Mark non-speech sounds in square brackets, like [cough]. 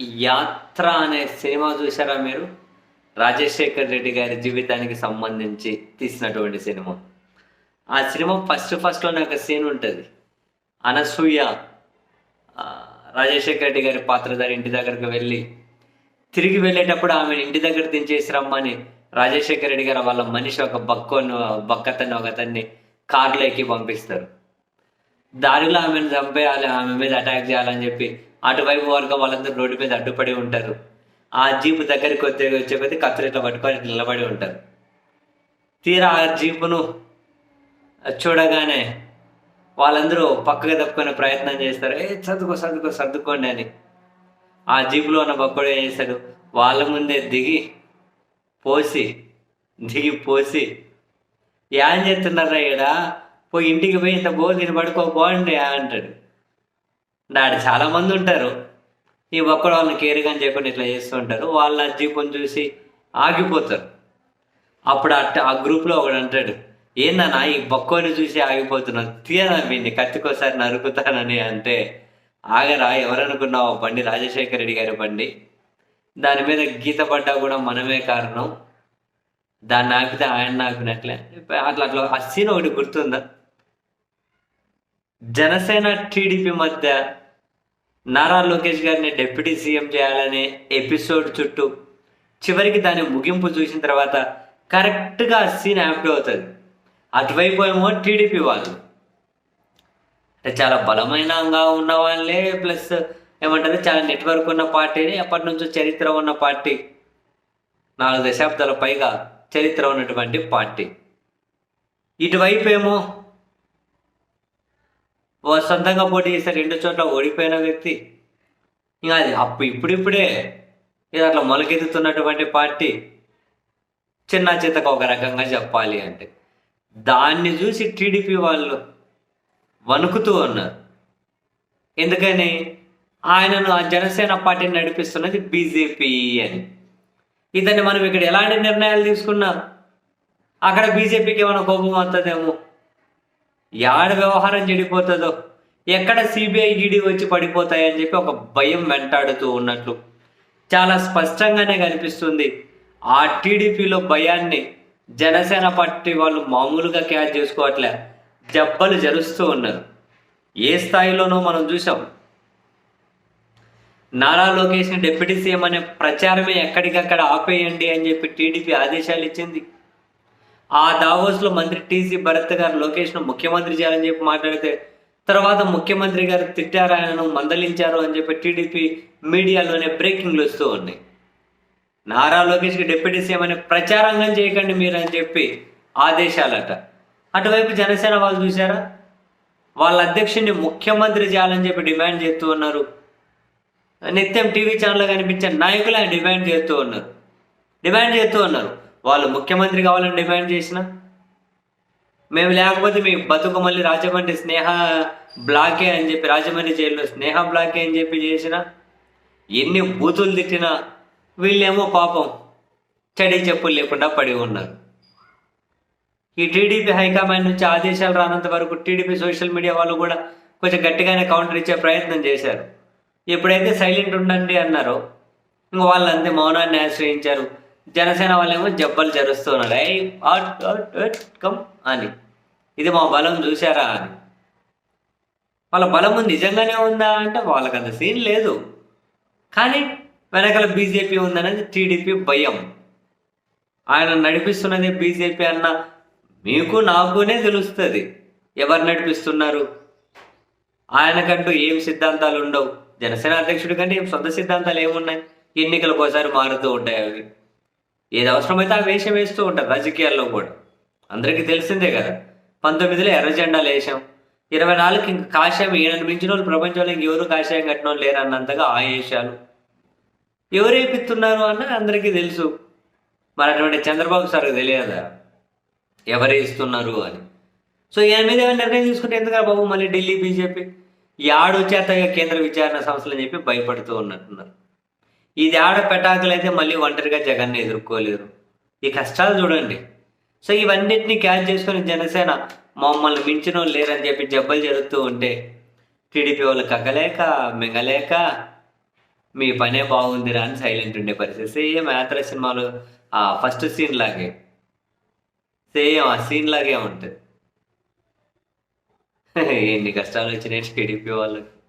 యాత్ర అనే సినిమా చూసారా మీరు? రాజశేఖర్ రెడ్డి గారి జీవితానికి సంబంధించి తీసినటువంటి సినిమా. ఆ సినిమా ఫస్ట్ ఫస్ట్లోనే ఒక సీన్ ఉంటుంది. అనసూయ రాజశేఖర్ రెడ్డి గారి పాత్రధారి ఇంటి దగ్గరకు వెళ్ళి తిరిగి వెళ్ళేటప్పుడు ఆమె ఇంటి దగ్గర దించేసి రమ్మని రాజశేఖర్ రెడ్డి గారు వాళ్ళ మనిషి ఒక బక్కోను బక్కతన్ని ఒకతన్ని కార్లోకి ఎక్కి పంపిస్తారు. దారిలో ఆమెను చంపేయాలి ఆమె మీద అటాక్ చేయాలని చెప్పి అటువైపు వరకు వాళ్ళందరూ రోడ్డు మీద అడ్డుపడి ఉంటారు. ఆ జీపు దగ్గరికి వచ్చే వచ్చే కొద్దీ కత్తులు ఇట్లా పట్టుకొని నిలబడి ఉంటారు. తీరా ఆ జీపును చూడగానే వాళ్ళందరూ పక్కగా తప్పుకునే ప్రయత్నం చేస్తారు. ఏ సర్దుకో సర్దుకో సర్దుకోండి అని. ఆ జీపులో ఉన్న బొక్కడు ఏం చేశాడు వాళ్ళ ముందే దిగి పోసి దిగి పోసి ఏం చేస్తున్నారా ఈడ? పోయి ఇంటికి పోయి ఇంత బో తిని పడుకో అంటాడు. డాడీ చాలా మంది ఉంటారు. ఈ ఒక్కడు వాళ్ళని కేర్గా చేయకుండా ఇట్లా చేస్తూ ఉంటారు. వాళ్ళ జీపం చూసి ఆగిపోతారు. అప్పుడు అట్ట ఆ గ్రూప్లో ఒకడు అంటాడు ఏందన్నా ఈ బొక్కోని చూసి ఆగిపోతున్నావు? తీయనా వీడిని కత్తికోసారి నరుకుతానని అంటే ఆగరా ఎవరనుకున్నావు? బండి రాజశేఖర రెడ్డి గారి బండి. దాని మీద గీత పడ్డా కూడా మనమే కారణం. దాన్ని ఆపితే ఆయన ఆపినట్లే అట్లా అట్లా ఆ సీన్ ఒకటి గుర్తుందా? జనసేన టీడీపీ మధ్య నారా లోకేష్ గారిని డిప్యూటీ సీఎం చేయాలనే ఎపిసోడ్ చుట్టూ చివరికి దాని ముగింపు చూసిన తర్వాత కరెక్ట్గా సీన్ యాప్ట్ అవుతుంది. అటువైపు ఏమో టీడీపీ వాళ్ళు. అంటే చాలా బలమైనగా ఉన్న వాళ్ళే ప్లస్ ఏమంటారు చాలా నెట్వర్క్ ఉన్న పార్టీని ఎప్పటి నుంచో చరిత్ర ఉన్న పార్టీ. నాలుగు దశాబ్దాల పైగా చరిత్ర ఉన్నటువంటి పార్టీ. ఇటువైపు ఏమో సొంతంగా పోటీ చేస్తే రెండు చోట్ల ఓడిపోయిన వ్యక్తి. ఇంకా అది అప్పు ఇప్పుడిప్పుడే. ఇది అట్లా మొలకెత్తుతున్నటువంటి పార్టీ చిన్న చిత్తక ఒక రకంగా చెప్పాలి అంటే. దాన్ని చూసి టీడీపీ వాళ్ళు వణుకుతూ ఉన్నారు. ఎందుకని? ఆయనను ఆ జనసేన పార్టీని నడిపిస్తున్నది బీజేపీ అని. ఇతన్ని మనం ఇక్కడ ఎలాంటి నిర్ణయాలు తీసుకున్నా? అక్కడ బీజేపీకి ఏమైనా కోపం వస్తుందేమో? యాడ వ్యవహారం చెడిపోతుందో? ఎక్కడ సిబిఐ ఈడీ వచ్చి పడిపోతాయని చెప్పి ఒక భయం వెంటాడుతూ ఉన్నట్లు. చాలా స్పష్టంగానే కనిపిస్తుంది. ఆ టీడీపీలో భయాన్ని జనసేన పార్టీ వాళ్ళు మామూలుగా క్యాచ్ చేసుకోవట్లే. జబ్బలు జరుస్తూ ఉన్నారు ఏ స్థాయిలోనో మనం చూసాం నారా లోకేష్ని డిప్యూటీ సీఎం అనే ప్రచారమే ఎక్కడికక్కడ ఆపేయండి అని చెప్పి టీడీపీ ఆదేశాలు ఇచ్చింది. ఆ దావోస్లో మంత్రి టీసీ భరత్ గారు లోకేష్ను ముఖ్యమంత్రి చేయాలని చెప్పి మాట్లాడితే తర్వాత ముఖ్యమంత్రి గారు తిట్టారు ఆయనను మందలించారు అని చెప్పి టీడీపీ మీడియాలోనే బ్రేకింగ్లు వస్తూ ఉన్నాయి నారా లోకేష్కి డిప్యూటీ సీఎం అనే ప్రచారంగా చేయకండి మీరు అని చెప్పి ఆదేశాలట. అటువైపు జనసేన వాళ్ళు చూసారా వాళ్ళ అధ్యక్షుడిని ముఖ్యమంత్రి చేయాలని చెప్పి డిమాండ్ చేస్తూ ఉన్నారు. నిత్యం టీవీ ఛానల్ కనిపించే నాయకులు ఆయన డిమాండ్ చేస్తూ ఉన్నారు. డిమాండ్ చేస్తూ ఉన్నారు. వాళ్ళు ముఖ్యమంత్రి కావాలని డిమాండ్ చేసిన? మేము లేకపోతే మీ బతుకు మళ్ళీ రాజమండ్రి స్నేహ బ్లాకే అని చెప్పి రాజమండ్రి జైల్లో స్నేహ బ్లాకే అని చెప్పి చేసిన? ఎన్ని బూతులు తిట్టినా వీళ్ళేమో పాపం చెడి చెప్పులు లేకుండా పడి ఉన్నారు. ఈ టీడీపీ హైకమాండ్ నుంచి ఆదేశాలు రానంత వరకు టీడీపీ సోషల్ మీడియా వాళ్ళు కూడా కొంచెం గట్టిగానే కౌంటర్ ఇచ్చే ప్రయత్నం చేశారు. ఎప్పుడైతే సైలెంట్ ఉండండి అన్నారో ఇంక వాళ్ళు అంతే మౌనాన్ని ఆశ్రయించారు. జనసేన వాళ్ళేమో జబ్బలు జరుస్తున్నారు I at at at come అని. ఇది మా బలం చూసారా అని. వాళ్ళ బలం నిజంగానే ఉందా అంటే వాళ్ళకి అంత సీన్ లేదు. కానీ వెనకాల బీజేపీ ఉందనేది టీడీపీ భయం. ఆయన నడిపిస్తున్నది బీజేపీ అన్న మీకు నాకునే తెలుస్తుంది. ఎవరు నడిపిస్తున్నారు? ఆయనకంటూ ఏం సిద్ధాంతాలు ఉండవు? జనసేన అధ్యక్షుడి కంటే ఏం సొంత సిద్ధాంతాలు ఏమున్నాయి? ఎన్నికలకు ఒకసారి మారుతూ ఉంటాయి అవి. ఏది అవసరమైతే ఆ వేషం వేస్తూ ఉంటారు రాజకీయాల్లో కూడా. అందరికీ తెలిసిందే కదా. పంతొమ్మిదిలో ఎర్ర జెండాలు వేసాం ఇరవై నాలుగు ఇంక కాషాయం ఏడని మించిన వాళ్ళు ప్రపంచంలో ఇంకెవరు కాషాయం కట్టిన వాళ్ళు లేరు అన్నంతగా ఆ వేషాలు ఎవరు వేపిస్తున్నారు అన్న అందరికీ తెలుసు. మరి అటువంటి చంద్రబాబు సార్కి తెలియదా? ఎవరు ఇస్తున్నారు అని. సో ఈయన మీద ఏమైనా నిర్ణయం తీసుకుంటే ఎందుకు బాబు మళ్ళీ ఢిల్లీ బీజేపీ? యాడు చేత కేంద్ర విచారణ సంస్థలు అని చెప్పి భయపడుతూ ఉన్నట్టున్నారు. ఇది ఆడ పెటాకులు అయితే మళ్ళీ ఒంటరిగా జగన్ని ఎదుర్కోలేరు. ఈ కష్టాలు చూడండి. సో ఇవన్నిటిని క్యాచ్ చేసుకుని జనసేన మమ్మల్ని మించిన వాళ్ళు లేరని చెప్పి జబ్బలు జరుగుతూ ఉంటే టీడీపీ వాళ్ళు కగ్గలేక మింగలేక మీ పనే బాగుందిరా అని సైలెంట్ ఉండే పరిస్థితి. సేమ్ యాత్ర సినిమాలు ఆ ఫస్ట్ సీన్ లాగే. సేమ్ ఆ సీన్ లాగే ఉంటుంది. [laughs] ఎన్ని కష్టాలు వచ్చినాయి టీడీపీ వాళ్ళకి.